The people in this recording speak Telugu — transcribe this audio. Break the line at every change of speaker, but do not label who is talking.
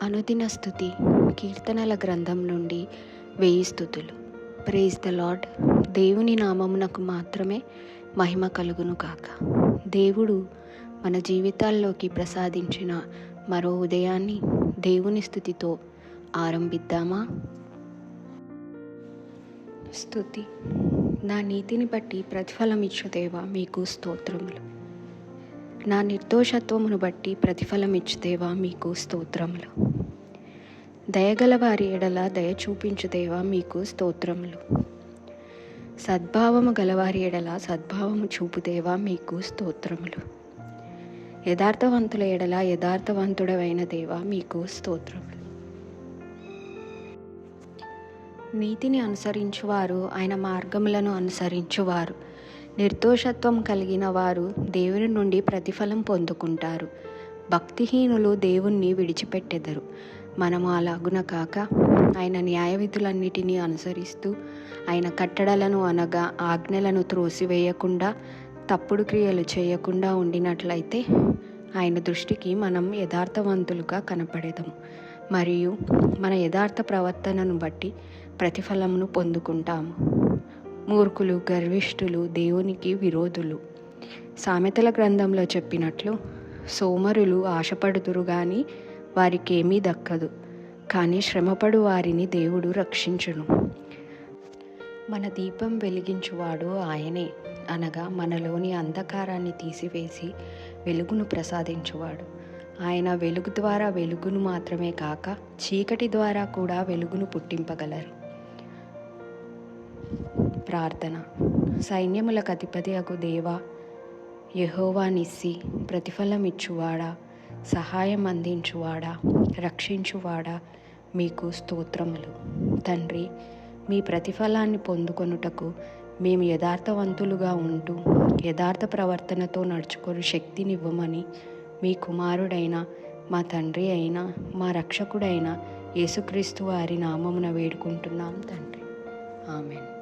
అనుదిన స్థుతి కీర్తనల గ్రంథం నుండి వెయ్యి స్థుతులు. ప్రేజ్ ద లాడ్ దేవుని నామమునకు మాత్రమే మహిమ కలుగును కాక దేవుడు మన జీవితాల్లోకి ప్రసాదించిన మరో ఉదయాన్ని దేవుని స్థుతితో ఆరంభిద్దామా? స్థుతి. నా నీతిని బట్టి ప్రతిఫలం దేవా మీకు స్తోత్రములు. నా నిర్దోషత్వమును బట్టి ప్రతిఫలమిచ్చుదేవా మీకు స్తోత్రములు. దయగల వారి ఎడల దయ చూపించు దేవా మీకు స్తోత్రములు. సద్భావము గలవారి ఎడల సద్భావము చూపుదేవా మీకు స్తోత్రములు. యథార్థవంతుల ఎడల యథార్థవంతుడవైన దేవా మీకు స్తోత్రములు. నీతిని అనుసరించువారు ఆయన మార్గములను అనుసరించువారు. నిర్దోషత్వం కలిగిన వారు దేవుని నుండి ప్రతిఫలం పొందుకుంటారు. భక్తిహీనులు దేవుణ్ణి విడిచిపెట్టెదరు. మనము అలాగున కాక ఆయన న్యాయవిధులన్నిటినీ అనుసరిస్తూ ఆయన కట్టడలను అనగా ఆజ్ఞలను త్రోసివేయకుండా తప్పుడు క్రియలు చేయకుండా ఉండినట్లయితే ఆయన దృష్టికి మనం యథార్థవంతులుగా కనపడేదాము మరియు మన యథార్థ ప్రవర్తనను బట్టి ప్రతిఫలమును పొందుకుంటాము మూర్ఖులు గర్విష్ఠులు దేవునికి విరోధులు. సామెతల గ్రంథంలో చెప్పినట్లు సోమరులు ఆశపడుతురు కానీ వారికేమీ దక్కదు కానీ శ్రమపడు వారిని దేవుడు రక్షించును. మన దీపం వెలిగించువాడు ఆయనే అనగా మనలోని అంధకారాన్ని తీసివేసి వెలుగును ప్రసాదించువాడు. ఆయన వెలుగు ద్వారా వెలుగును మాత్రమే కాక చీకటి ద్వారా కూడా వెలుగును పుట్టింపగలరు. ప్రార్థన. సైన్యములకు అధిపతి అగు దేవా యహోవా నిస్సి ప్రతిఫలం ఇచ్చువాడా సహాయం అందించువాడా? రక్షించువాడా? మీకు స్తోత్రములు. తండ్రి మీ ప్రతిఫలాన్ని పొందుకొనుటకు మేము యథార్థవంతులుగా ఉంటూ యథార్థ ప్రవర్తనతో నడుచుకొని శక్తినివ్వమని మీ కుమారుడైన మా తండ్రి అయిన మా రక్షకుడైన యేసుక్రీస్తు వారి నామమున వేడుకుంటున్నాం తండ్రి. ఆమెను.